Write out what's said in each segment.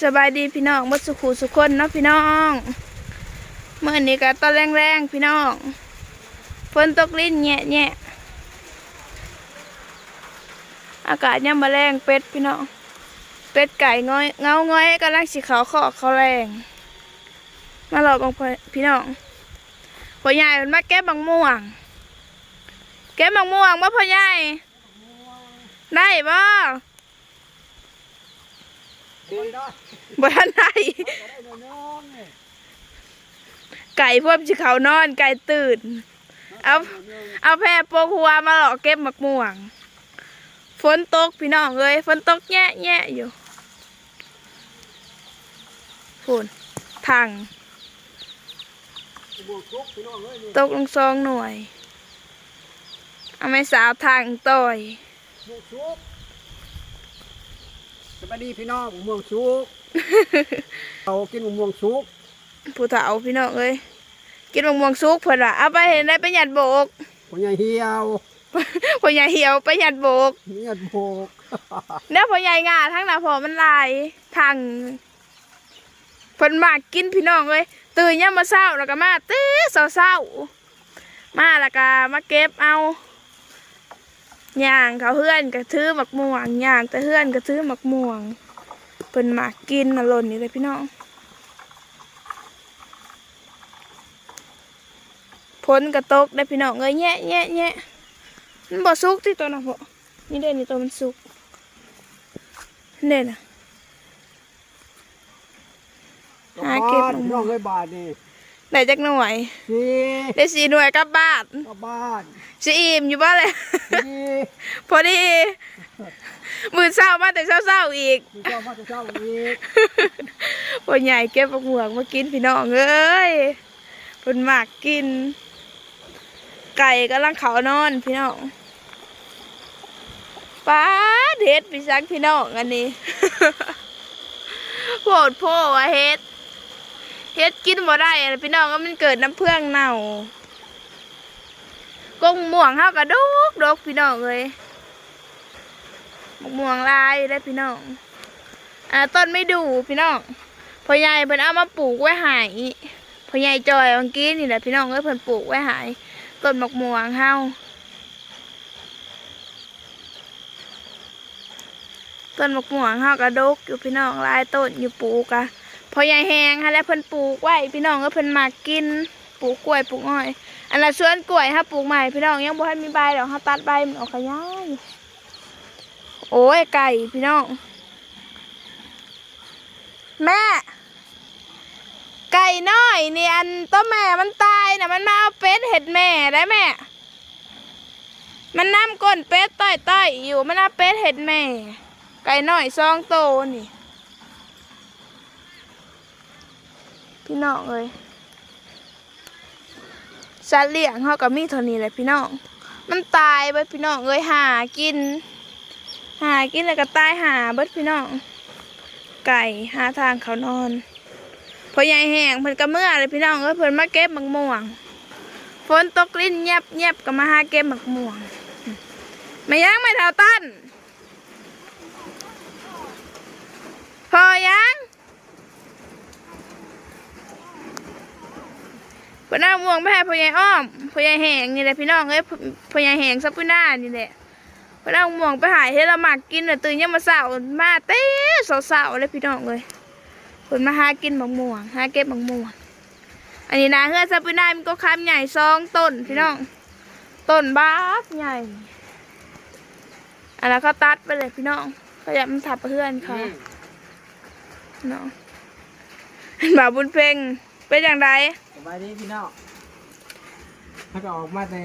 สบายดีพี่น้องบัดสุขูสุขคนเนาะพี่น้องเมื่อนี้ก็ตอนแรงๆพี่น้องฝนตกลิ้นแ nhẹ แะอากาศยังมาแรงเป็ดพี่น้อง เป็ดไก่ง้อยเงาง้อยกำลังสีขาวขอกเขาแรง มาหลอกบางพี่น้องพ่อใหญ่มันมาแก้บางม่วง แก้บางม่วงว่าพ่อใหญ่ได้บ่ บ่ทันได้ไก่พวกสิเขานอนไก่ตื่น เอาเอาแพรโปกหัวมาหลอกเก็บหมักม่วง ฝนตกพี่น้องเอ้ยฝนตกแย่แย่อยู่ฝนทางตกลงซองหน่วย เอาไม่สาวทางต่อย สวัสดีพี่น้องม่วงชุกเรากินม่วงชุกผู้เฒ่าพี่น้องเอ้ยกินมะม่วงสุกเพิ่นว่าเอาไปเห็นได้ไปหยัดโบกพ่อใหญ่เหี่ยวพ่อใหญ่เหี่ยวไปหยัดโบกเมียดโบกเด้อพ่อใหญ่งาทั้งหน้าพอมันลายทางเพิ่นมากกินพี่น้องเอ้ยตื่นยามมื้อเช้าแล้วก็มาตื้อเช้าๆมาแล้วก็มาเก็บเอา ย่างเขาเฮือนก็ถือหมักม่วงย่างแต่เฮือนก็ถือหมักม่วงเพิ่นมากกินน่ะหล่นนี่เลยพี่น้องฝนก็ตกได้พี่น้องเอ้ยแยะแยะแยะมันบ่สุกที่ตัวน่ะพ่อนี่เด้นี่ตัวมันสุกเนี่ยนะหาเก็บนพี่น้องเลยบาทนี่ ได้จักหน่วย สี่ได้สี่หน่วยกลับบ้านกลับบ้านสิอิ่มอยู่บ้านเลย สี่พอดีมือเศร้ามาแต่เศร้าๆอีกพี่เจ้ามาจะเจ้าอีกพ่อใหญ่เก็บผักหมวกมากินพี่น้องเอ้ยเพิ่นมากกิน ไก่กำลังเขานอนพี่น้องป้าดเฮ็ดพี่ซักพี่น้องอันนี้ โพดโพว่าเฮ็ด เฮ็ดกินบ่ได้อะพี่น้องก็มันเกิดน้ำเพื่องเน่ากงม่วงเฮากระดกดกพี่น้องเอ้ยมะม่วงลายได้พี่น้องอ่าต้นไม่ดูพี่น้องพ่อใหญ่เพิ่นเอามาปลูกไว้หายพ่อใหญ่จอยเมื่อกี้นี่แหละพี่น้องเอ้ยเพิ่นปลูกไว้หายต้นมะม่วงเฮาต้นมะม่วงเฮากระดกอยู่พี่น้องลายต้นอยู่ปลูกอะ พอใหญ่แหงฮะแล้วเพิ่นปลูกไว้พี่น้องก็เพิ่นมากินปลูกกล้วยปลูกอ้อย อันละสวนกล้วยฮะปลูกใหม่พี่น้องยังบ่ทันมีใบดอกเฮาตัดใบมันออกขยายโอ้ยไก่พี่น้อง แม่ ไก่น้อยนี่อันตัวแม่มันตายนะมันมาเอาเป็ดเห็ดแม่ได้แม่ มันน้ำก้นเป็ดต้อยต้อยอยู่มันเอาเป็ดเห็ดแม่ ไก่น้อยซองโตนี่ พี่น้องเอ้ยสัตว์เลี้ยงเขาก็มีเท่านี้แหละพี่น้อง มันตายเบิดพี่น้องเอ้ยหากิน หากินแล้วก็ตายหาเบิดพี่น้อง ไก่หาทางเขานอนพอใหญ่แห้งเพิ่นก็เมื่อเลยพี่น้องเอ้ยเพิ่นมาเก็บหมักม่วงฝนตกลิ้นเงียบเงียบก็มาหาเก็บหมักม่วงไม่ยังไม่เท่าตั้นพอยัง เพิ่นเอาม่วงไปให้พ่อใหญ่อ้อมพ่อใหญ่แห้งนี่แหละพี่น้องเอ้ยพ่อใหญ่แห้งซับปุ้นานี่แหละเพิ่นเอาหม่วงไปหายให้เราหมักกินน่ะตื่นยังมาเสามาเต้เสาๆเลยพี่น้องเลยเพิ่นมาหากินมะม่วงหาเก็บมะม่วงอันนี้นะเฮือนซับไปได้มันก็คำใหญ่ซองต้นพี่น้องต้นบ้ากใหญ่อันนั้นเขาตัดไปเลยพี่น้องเขาอยากมันทับเพื่อนเขาเนาะบ่าวบุญเพ่งเป็นอย่างไรส บายดีพี่น้องถ้าก็ออกมาแต่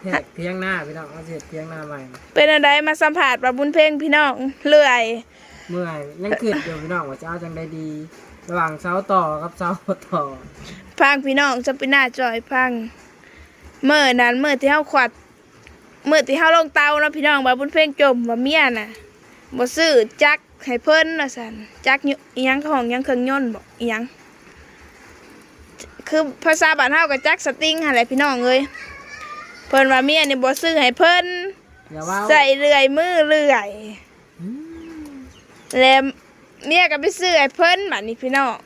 แทกเทียงหน้าพี่น้องมาเสร็จเทียงหน้าใหม่ เป็นอะไรมาสัมผัสบ่าวบุญเพ่งพี่น้องเลื่อยเมื่อยยังขึ้นอยู่พี่น้องว่าจะเอาจังได้ดี ระหว่างเสาต่อกับเสาต่อพังพี่น้องจะไปหน้าจอยพังเมื่อนั้นเมื่อที่เฮาขวัดเมื่อที่เฮาลงเตาเนาะพี่น้องบ่าบุญเพ่งจมว่าเมียน่ะบ่ซื้อจักให้เพิ่นน่ะสันจักยุอิหยังของหยังเครื่องยนต์บ่อิหยัง คือภาษาบ้านเฮาก็จักสติงหั่นแหละพี่น้องเอ้ยเพิ่นว่าเมียนี่บ่ซื้อให้เพิ่นอย่าว่าใส่เลื่อยมือเลื่อยแล้วเมียก็ไปซื้อไอ้เพิ่นบัดนี้พี่น้อง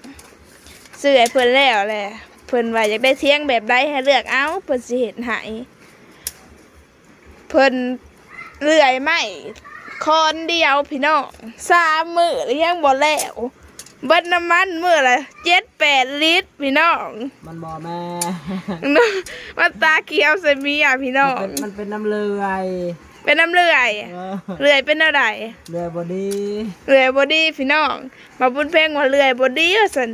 ซื้อไอ้เพิ่นแล้วแหละเพิ่นว่าอยากได้เทียงแบบใดให้เลือกเอาเพิ่นสิเฮ็ดให้เพิ่นเลื่อยไม้คอนเดียวพี่น้องสามมื้อแล้วยังบ่แล้ว เบิดน้ำมันมื้อละ7-8ลิตรพี่น้องมันบ่แม่ มันตาเขียวใส่เมียพี่น้องมันเป็นมันเป็นน้ำเลือยเป็นน้ำเลื่อยเออเลื่อยเป็นอะไรเลือยบอดี้ เลื่อยบอดี้พี่น้อง มาบุญเพลงว่าเลื่อยบอดี้ว่าสัน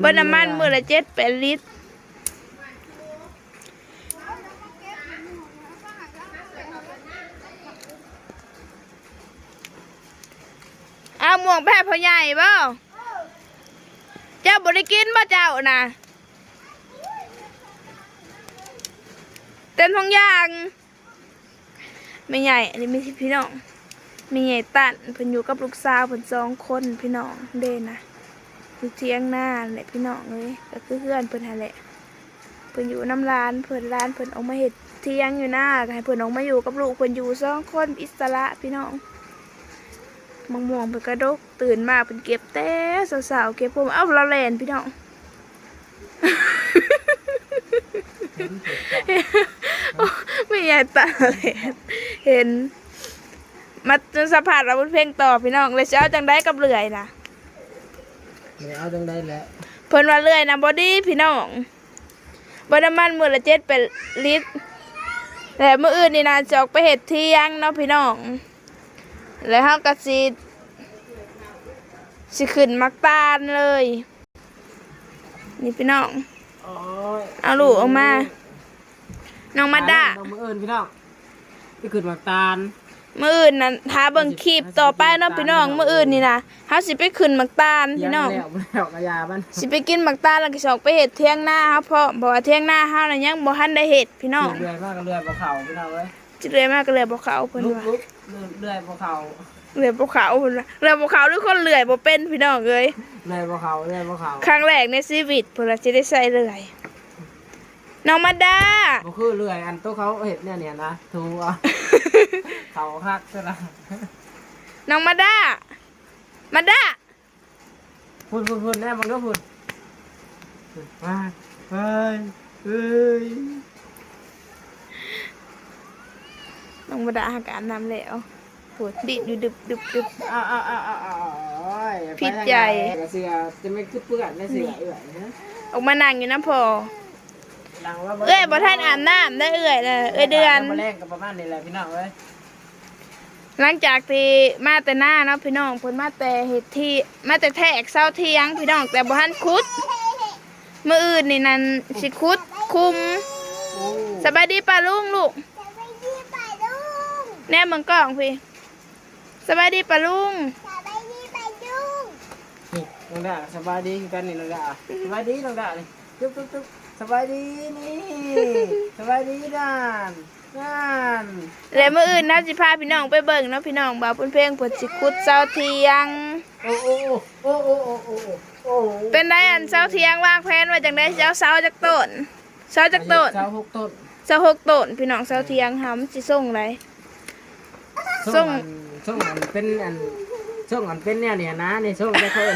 เบิ้น้ำมันมือละเจ็ดแปดลิตรเอาหมวงแพทย์พ่อใหญ่บ่ เจ้าบริกินบ่เจ้านะเต้นทองยางไม่ใหญ่ อันนี้ไม่ใช่พี่น้องมีใหญ่ตันเพิ่นอยู่กับลูกสาวเพิ่นสองคนพี่น้องเด่นนะอยู่เทียงหน้าแหละพี่น้องเลยก็คือเพื่อนเพิ่นหั่นแหละเพิ่นอยู่น้ำร้านเพิ่นร้านเพิ่นออกมาเห็ดเทียงอยู่หน้าก็ให้เพิ่นออกมาอยู่กับลูกเพิ่นอยู่สองคนอิสระพี่น้อง มะม่วงเพิ่นกระดก ตื่นมาเพิ่นเก็บแต่สาวๆเก็บผมเอ้าละแลนพี่น้องไม่ใหญ่ตาเลยเห็น มาสัมผัสเราบนเพลงต่อพี่น้องเลยจะเอาจังได้กับเลื่อยนะไม่เอาจังได้แหละเพิ่นว่าเลื่อยนะบอดี้พี่น้องบน้ำมันมือละเจ็ดเป็นลิตรแต่มื่ออื่นนี่นะจะออกไปเห็ดเที่ยงเนาะพี่น้อง แล้วเฮากะสิสิขึ้นมักตาลเลย นี่พี่น้องโอ้ยเอาลูกออกมา น้องมาดาต้องมืออื่นพี่น้องพี่ขึ้นหมากตาลมื่ออื่นนั่นท้าเบิ่งคลิปต่อไปเนาะพี่น้องมื่ออื่นนี่นะเฮาสิไปขึ้นมักตาลพี่น้องยังแล้วแล้วกระยามันสิไปกินหมักตาลแล้วก็สิออกไปเห็ดเที่ยงหน้าครับเพราะบอกว่าเที่ยงหน้าเฮาน่ะยังบ่ทันได้เห็ดพี่น้องเลื่อยมากกับเลื่อยภูเขาพี่น้องเว้ย จิเลยมากก็เลยบ่เขาเพิ่นลุกว่าลุกเลื่อยภูเขาเลื่อยบ่เขาเพิ่นว่าเลื่อยบ่เขาหรือคนเลื่อยบ่เป็นพี่น้องเอ้ยเลื่อยภูเขาเลื่อยภูเขาครั้งแรกในชีวิตเพิ่นว่าสิได้ใส่เลื่อยน้องมาดาบ่คือเลื่อยอันโต๊ะเขาเห็ดเนี่ยเนี่ยนะถูเอาเขาคักซะละน้องมาดามาดาพุ่นพุ่นพุ่นแน่มันก็พุ่นมาเฮ้ยเฮ้ย น้องมาดาหากาบน้ำแล้วปวดดิดอยู่ดึบดึบดึบ อ้าวอ้าวอ้าวอ้าวอ้าวผิดใจ ไปทางไหนกับเสือจะไม่คือเปื้อนได้เสือเอื่อยนะออกมานั่งอยู่น้ำพอดังว่าเอ้ยบ่ทันอาบน้ำได้เอ้ยเลยเอ้ยเดือนมาแรงกับประมาณนี้แหละพี่น้องเอ้ยหลังจากที่มาแต่หน้าเนาะพี่น้องเพิ่นมาแต่เฮ็ดที่มาแต่แทกเช้าเที่ยงพี่น้องแต่บ่ทันคุดมื้ออื่นนี่นั่นสิคุดคุมโอ้สบายดีป่าลุงลูก แน่มังกล่องพี่สบายดีปะลุงสบายดีปะลุงน้องดาสบายดีกันนี่น้องดาสบายดีน้องดาเลยจุ๊บจุ๊บจุ๊บสบายดีนี่สบายดีด่านด่านแล้วเมื่ออื่นน้าสิพาพี่น้องไปเบิ่งน้อพี่น้องบ่าวพุ่นเพลงวดสิคุดเจ้าเทียงโอ้โอ้โอ้โอ้โอ้โอ้เป็นไรอันเจ้าเทียงวางแผนไว้จังได้เจ้าเสาจากต้นเสาจากต้นเสาหกต้นเสาหกต้นพี่น้องเสาเทียงหำสิส่งไร ส่ส่งงอันส่งอันเป็นอันส่งอันเป็นเนี่ยเนี่ยนะนี่ส่งได้เพิ่น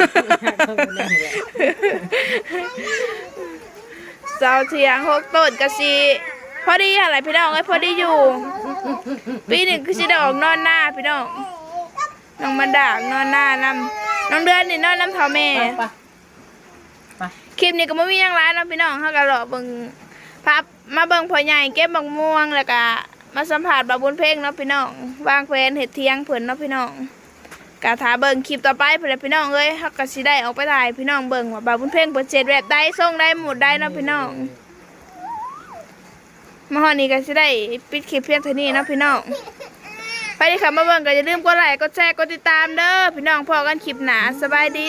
ส่งเป็นเนี่ยเนี่ยเช้าเที่ยงหกต้นก็สิพอดีอะไรพี่น้องเอ้ยพอดีอยู่ ปีหนึ่งคือสิได้ออกนอนหน้าพี่น้องน้องมาดากนอนหน้านำน้องเดือนนี่นอนน้ำเท่าแม่ไปไปไปคลิปนี้ก็ไม่มีหยังร้ายเนาะพี่น้องเขาก็รอเบิ่งพับมาเบิ่งพ่อใหญ่เก็บบักม่วงแล้วก็ มาสัมผัสบาบุญเพ่งเนาะพี่น้องวางแผนเห็ดเทียงเพิ่นเนาะพี่น้องกะถาเบิ่งคลิปต่อไปเพิ่นพี่น้องเอ้ยเขาก็สิได้ออกไปถ่ายพี่น้องเบิ่งว่าบาบุญเพ่งเพิ่นเจ็ดแบบใดส่งได้หมดได้เนาะพี่น้องมาฮอนี้ก็สิได้ปิดคลิปเพียงเท่านี้เนาะพี่น้องไปเลยค่ะมาเบิ่งก็อย่าลืมกดไลค์กดแชร์กดติดตามเด้อพี่น้องพอกันคลิปหนาสบายดี